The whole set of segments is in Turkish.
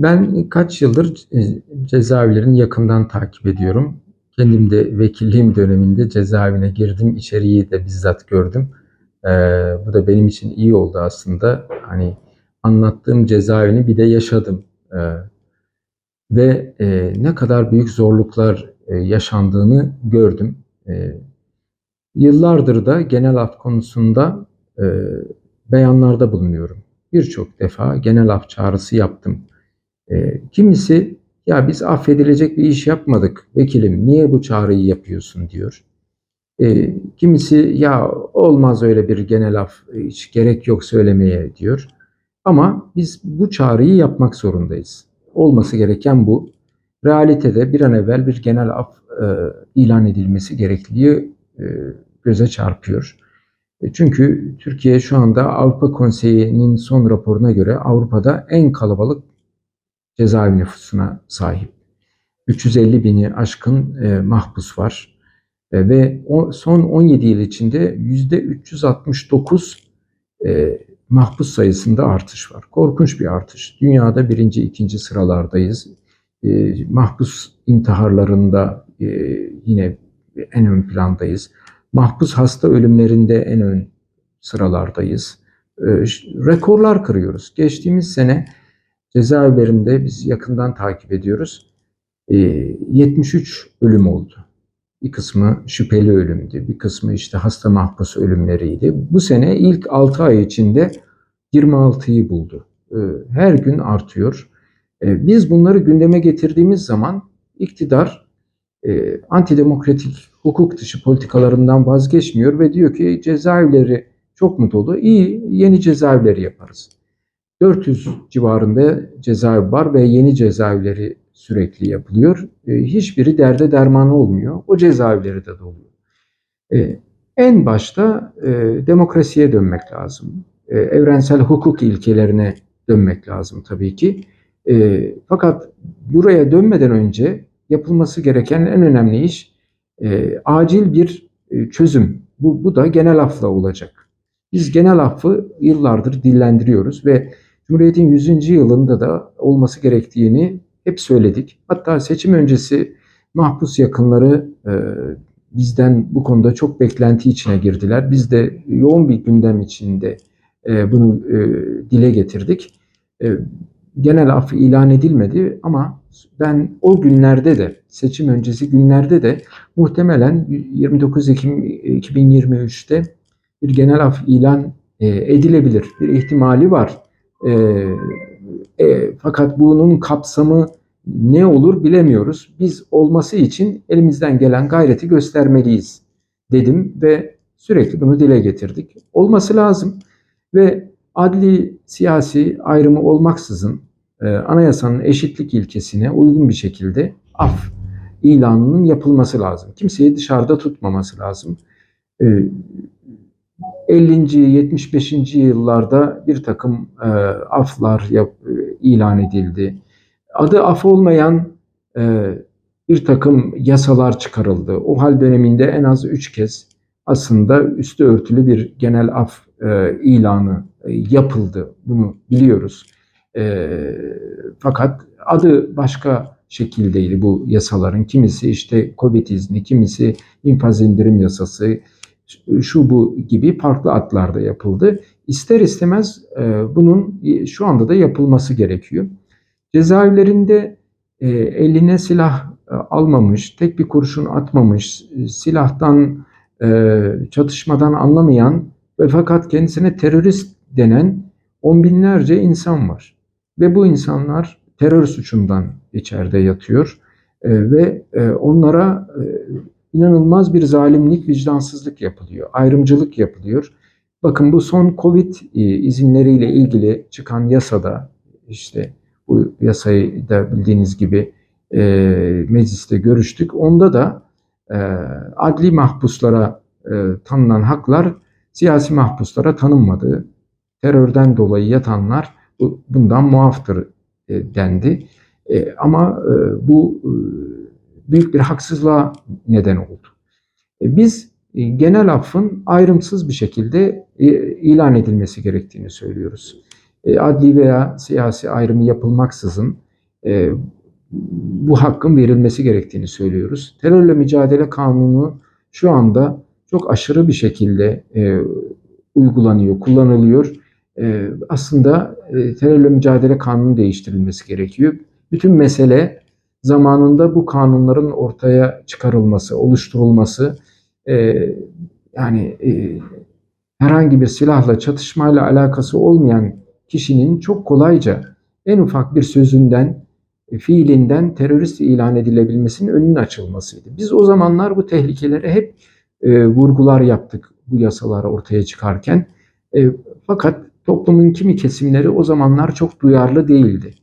Ben kaç yıldır e, cezaevlerini yakından takip ediyorum. Kendim de vekilliğim döneminde cezaevine girdim. İçeriği de bizzat gördüm. Ee, bu da benim için iyi oldu aslında. Hani anlattığım cezaevini bir de yaşadım. Ee, ve e, ne kadar büyük zorluklar e, yaşandığını gördüm. E, yıllardır da genel af konusunda e, beyanlarda bulunuyorum. Birçok defa genel af çağrısı yaptım. E, kimisi ya biz affedilecek bir iş yapmadık vekilim niye bu çağrıyı yapıyorsun diyor. E, kimisi ya olmaz öyle bir genel af hiç gerek yok söylemeye diyor. Ama biz bu çağrıyı yapmak zorundayız. Olması gereken bu. Realitede bir an evvel bir genel af e, ilan edilmesi gerekliliği e, göze çarpıyor. E, çünkü Türkiye şu anda Avrupa Konseyi'nin son raporuna göre Avrupa'da en kalabalık cezaevi nüfusuna sahip. 350 bini aşkın e, mahpus var. E, ve o, son 17 yıl içinde %369 e, mahpus sayısında artış var. Korkunç bir artış. Dünyada birinci, ikinci sıralardayız. E, mahpus intiharlarında e, yine en ön plandayız. Mahpus hasta ölümlerinde en ön sıralardayız. E, rekorlar kırıyoruz. Geçtiğimiz sene cezaevlerinde biz yakından takip ediyoruz. E, 73 ölüm oldu. Bir kısmı şüpheli ölümdü, bir kısmı işte hasta mahpus ölümleriydi. Bu sene ilk 6 ay içinde 26'yı buldu. E, her gün artıyor. E, biz bunları gündeme getirdiğimiz zaman iktidar e, antidemokratik hukuk dışı politikalarından vazgeçmiyor ve diyor ki cezaevleri çok mu dolu? İyi, yeni cezaevleri yaparız. 400 civarında cezaevi var ve yeni cezaevleri sürekli yapılıyor. E, hiçbiri derde dermanı olmuyor. O cezaevleri de doluyor. E, en başta e, demokrasiye dönmek lazım. Evrensel hukuk ilkelerine dönmek lazım tabii ki. Fakat buraya dönmeden önce yapılması gereken en önemli iş acil bir çözüm. Bu, bu da genel afla olacak. Biz genel affı yıllardır dillendiriyoruz ve Cumhuriyet'in 100. yılında da olması gerektiğini hep söyledik. Hatta seçim öncesi mahpus yakınları e, bizden bu konuda çok beklenti içine girdiler. Biz de yoğun bir gündem içinde e, bunu e, dile getirdik. E, genel af ilan edilmedi ama ben o günlerde de seçim öncesi günlerde de muhtemelen 29 Ekim 2023'te bir genel af ilan e, edilebilir. Bir ihtimali var. E, e, fakat bunun kapsamı ne olur bilemiyoruz. Biz olması için elimizden gelen gayreti göstermeliyiz dedim ve sürekli bunu dile getirdik. Olması lazım ve adli siyasi ayrımı olmaksızın e, anayasanın eşitlik ilkesine uygun bir şekilde af ilanının yapılması lazım. Kimseyi dışarıda tutmaması lazım. E, 50. 75. yıllarda bir takım e, aflar yap, e, ilan edildi. Adı af olmayan e, bir takım yasalar çıkarıldı. O hal döneminde en az üç kez aslında üstü örtülü bir genel af e, ilanı e, yapıldı. Bunu biliyoruz. E, fakat adı başka şekildeydi bu yasaların. Kimisi işte Covid izni, kimisi infaz indirim yasası, şu bu gibi farklı adlarda yapıldı. İster istemez e, bunun şu anda da yapılması gerekiyor. Cezaevlerinde e, eline silah e, almamış, tek bir kurşun atmamış, e, silahtan, e, çatışmadan anlamayan ve fakat kendisine terörist denen on binlerce insan var. Ve bu insanlar terör suçundan içeride yatıyor e, ve e, onlara e, inanılmaz bir zalimlik, vicdansızlık yapılıyor, ayrımcılık yapılıyor. Bakın bu son Covid e, izinleriyle ilgili çıkan yasada işte bu yasayı da bildiğiniz gibi e, mecliste görüştük. Onda da e, adli mahpuslara e, tanınan haklar siyasi mahpuslara tanınmadı. Terörden dolayı yatanlar bu, bundan muaftır e, dendi. E, ama e, bu e, büyük bir haksızlığa neden oldu. E, biz e, genel affın ayrımsız bir şekilde e, ilan edilmesi gerektiğini söylüyoruz. Adli veya siyasi ayrımı yapılmaksızın bu hakkın verilmesi gerektiğini söylüyoruz. Terörle mücadele kanunu şu anda çok aşırı bir şekilde uygulanıyor, kullanılıyor. Aslında terörle mücadele kanunu değiştirilmesi gerekiyor. Bütün mesele zamanında bu kanunların ortaya çıkarılması, oluşturulması, e, yani e, herhangi bir silahla çatışmayla alakası olmayan kişinin çok kolayca en ufak bir sözünden, e, fiilinden terörist ilan edilebilmesinin önünün açılmasıydı. Biz o zamanlar bu tehlikelere hep e, vurgular yaptık bu yasalar ortaya çıkarken. E, fakat toplumun kimi kesimleri o zamanlar çok duyarlı değildi.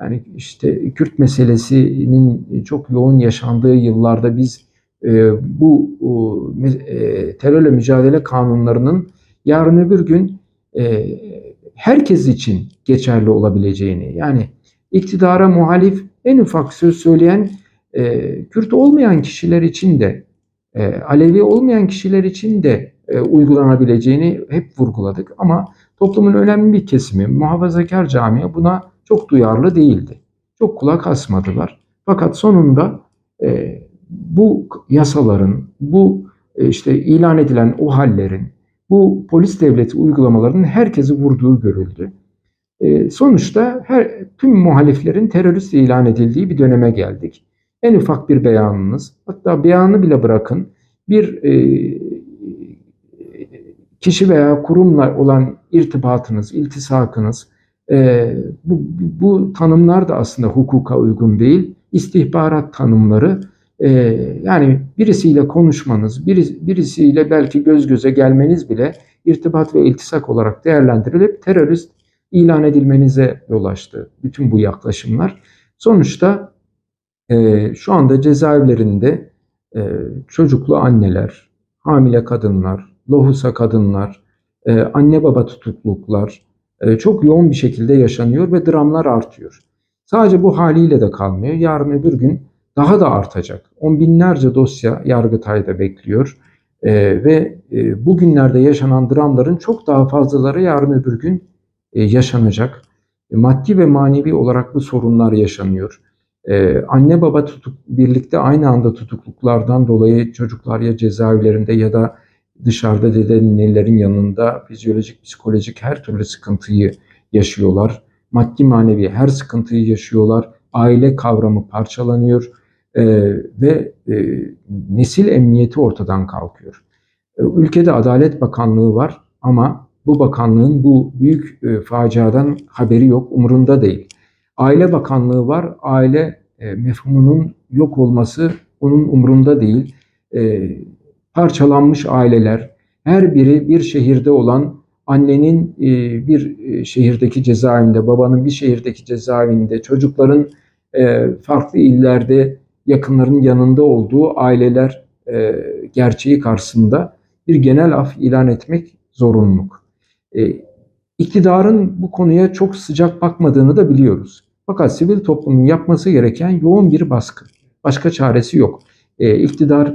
Yani işte Kürt meselesinin çok yoğun yaşandığı yıllarda biz e, bu e, terörle mücadele kanunlarının yarın öbür gün e, herkes için geçerli olabileceğini yani iktidara muhalif en ufak söz söyleyen e, Kürt olmayan kişiler için de e, Alevi olmayan kişiler için de e, uygulanabileceğini hep vurguladık. Ama toplumun önemli bir kesimi muhafazakar camiye buna çok duyarlı değildi. Çok kulak asmadılar. Fakat sonunda e, bu yasaların, bu e, işte ilan edilen o hallerin, bu polis devleti uygulamalarının herkesi vurduğu görüldü. E, sonuçta her tüm muhaliflerin terörist ilan edildiği bir döneme geldik. En ufak bir beyanınız, hatta beyanı bile bırakın, bir e, kişi veya kurumla olan irtibatınız, iltisakınız, e, bu, bu tanımlar da aslında hukuka uygun değil. İstihbarat tanımları, e, yani birisiyle konuşmanız, birisi, birisiyle belki göz göze gelmeniz bile irtibat ve iltisak olarak değerlendirilip terörist ilan edilmenize yol açtı bütün bu yaklaşımlar. Sonuçta e, şu anda cezaevlerinde e, çocuklu anneler, hamile kadınlar, lohusa kadınlar, e, anne baba tutukluklar çok yoğun bir şekilde yaşanıyor ve dramlar artıyor. Sadece bu haliyle de kalmıyor. Yarın öbür gün daha da artacak. On binlerce dosya Yargıtay'da bekliyor. E, ve e, bugünlerde yaşanan dramların çok daha fazlaları yarın öbür gün e, yaşanacak. E, maddi ve manevi olarak bu sorunlar yaşanıyor. Ee, anne baba tutuk birlikte aynı anda tutukluklardan dolayı çocuklar ya cezaevlerinde ya da dışarıda dedenelerin yanında fizyolojik, psikolojik her türlü sıkıntıyı yaşıyorlar. Maddi manevi her sıkıntıyı yaşıyorlar. Aile kavramı parçalanıyor e, ve e, nesil emniyeti ortadan kalkıyor. E, ülkede Adalet Bakanlığı var ama bu bakanlığın bu büyük e, faciadan haberi yok, umurunda değil. Aile Bakanlığı var. Aile e, mefhumunun yok olması onun umurunda değil. E, parçalanmış aileler, her biri bir şehirde olan annenin e, bir e, şehirdeki cezaevinde, babanın bir şehirdeki cezaevinde, çocukların e, farklı illerde yakınların yanında olduğu aileler gerçeği karşısında bir genel af ilan etmek zorunluluk. İktidarın bu konuya çok sıcak bakmadığını da biliyoruz. Fakat sivil toplumun yapması gereken yoğun bir baskı. Başka çaresi yok. İktidar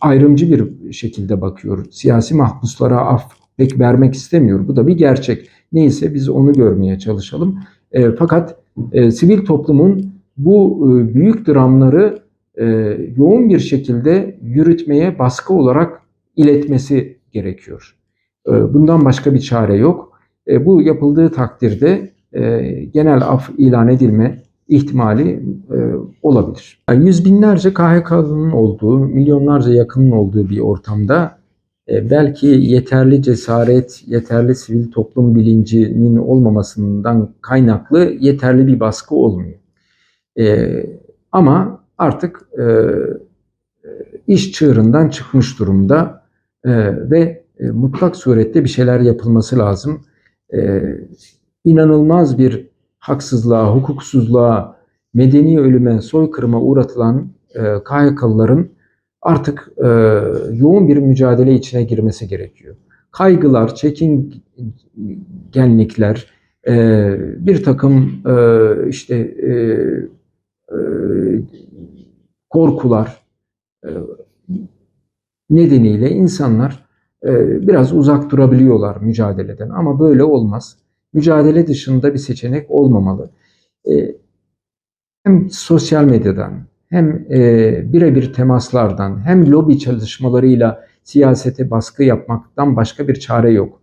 ayrımcı bir şekilde bakıyor. Siyasi mahpuslara af pek vermek istemiyor. Bu da bir gerçek. Neyse biz onu görmeye çalışalım. E, fakat e, sivil toplumun bu e, büyük dramları e, yoğun bir şekilde yürütmeye baskı olarak iletmesi gerekiyor. E, bundan başka bir çare yok. E, bu yapıldığı takdirde e, genel af ilan edilme ihtimali e, olabilir. Yani yüz binlerce KHK'nın olduğu, milyonlarca yakının olduğu bir ortamda e, belki yeterli cesaret, yeterli sivil toplum bilincinin olmamasından kaynaklı yeterli bir baskı olmuyor. E, ama artık e, iş çığırından çıkmış durumda e, ve e, mutlak surette bir şeyler yapılması lazım. E, inanılmaz bir haksızlığa, hukuksuzluğa, medeni ölüme, soykırıma uğratılan e, KHK'lıların artık e, yoğun bir mücadele içine girmesi gerekiyor. Kaygılar, çekingenlikler, e, bir takım e, işte e, e, korkular e, nedeniyle insanlar e, biraz uzak durabiliyorlar mücadeleden ama böyle olmaz mücadele dışında bir seçenek olmamalı. e, hem sosyal medyadan hem e, birebir temaslardan hem lobi çalışmalarıyla siyasete baskı yapmaktan başka bir çare yok.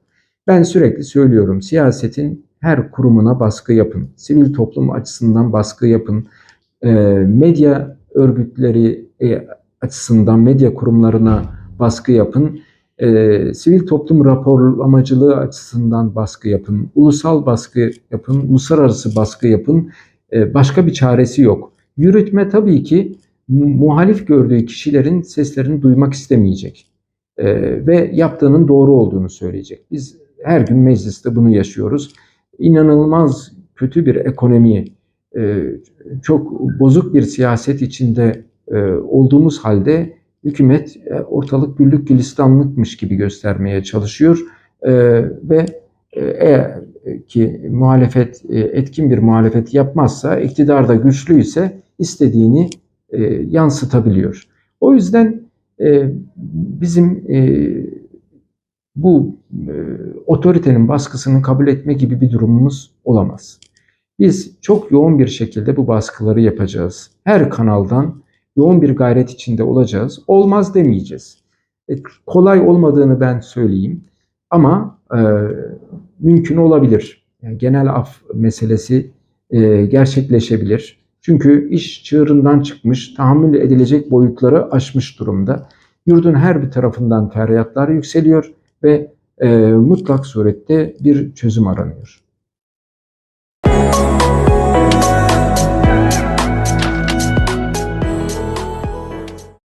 Ben sürekli söylüyorum siyasetin her kurumuna baskı yapın. Sivil toplum açısından baskı yapın. E, medya örgütleri e, açısından medya kurumlarına baskı yapın. E, sivil toplum raporlamacılığı açısından baskı yapın. Ulusal baskı yapın. Uluslararası baskı yapın. E, başka bir çaresi yok. Yürütme tabii ki mu- muhalif gördüğü kişilerin seslerini duymak istemeyecek. E, ve yaptığının doğru olduğunu söyleyecek. Biz her gün mecliste bunu yaşıyoruz. İnanılmaz kötü bir ekonomi, e, çok bozuk bir siyaset içinde e, olduğumuz halde hükümet e, ortalık güllük gülistanlıkmış gibi göstermeye çalışıyor E, ve e, eğer ki muhalefet etkin bir muhalefet yapmazsa, iktidar da güçlüyse istediğini yansıtabiliyor. O yüzden bizim bu otoritenin baskısını kabul etme gibi bir durumumuz olamaz. Biz çok yoğun bir şekilde bu baskıları yapacağız. Her kanaldan yoğun bir gayret içinde olacağız. Olmaz demeyeceğiz. E, kolay olmadığını ben söyleyeyim. Ama e, mümkün olabilir. Yani genel af meselesi e, gerçekleşebilir. Çünkü iş çığırından çıkmış, tahammül edilecek boyutları aşmış durumda. Yurdun her bir tarafından feryatlar yükseliyor ve e, mutlak surette bir çözüm aranıyor.